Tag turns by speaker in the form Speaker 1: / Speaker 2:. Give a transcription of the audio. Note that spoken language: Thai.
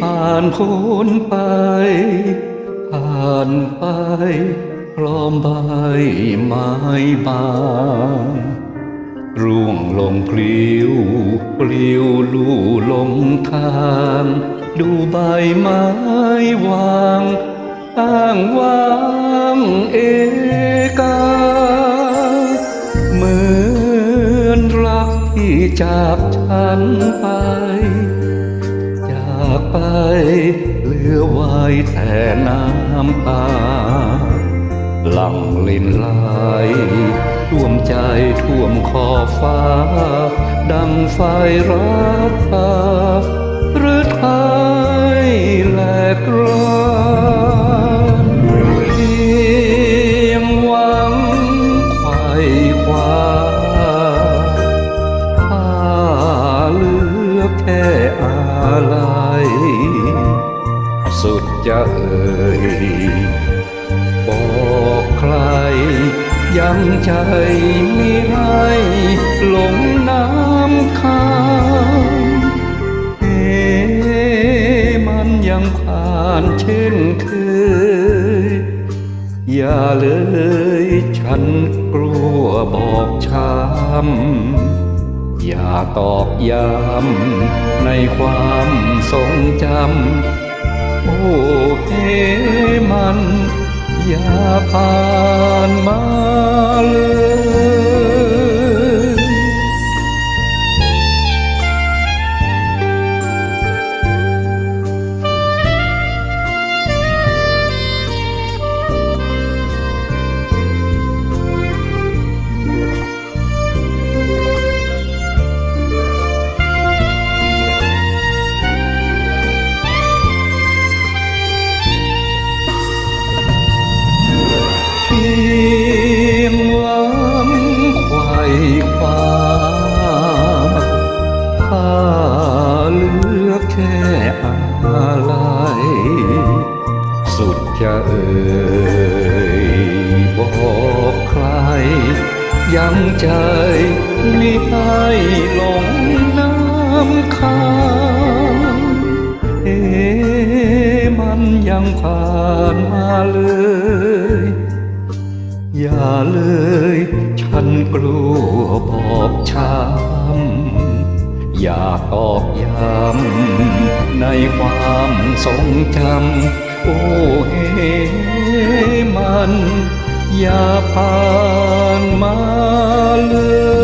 Speaker 1: ผ่านพ้นไป ผ่านไปพร้อมใบไม้บางร่วงลงพลิวปลิวลู่ลงทาง ดูใบไม้วางอ้างว้างเอกาเหมือนรักที่จากฉันไป แต่น้ำตา หลังลินไหลท่วมใจท่วมขอฟ้า ดังไฟรักตา สุดจะเอ่ยบอกใครยังใจไม่ให้หลงน้ำค้างเอมันยังผ่านเช่นเคย อย่าเลยฉันกลัวบอกช้ำอย่าตอกย้ำในความทรงจำ อย่าผ่านมา คว้าเหลือแค่อะไรสุดจะเอ่ยบอกใคร ยังใจไม่ให้หลงน้ำค้างเอ๊มันยังผ่านมาเลย อย่าเลยฉันกลัวบอกช้ำอย่าตอกย้ำในความทรงจำโอ้เฮมัน อย่าผ่านมาเลย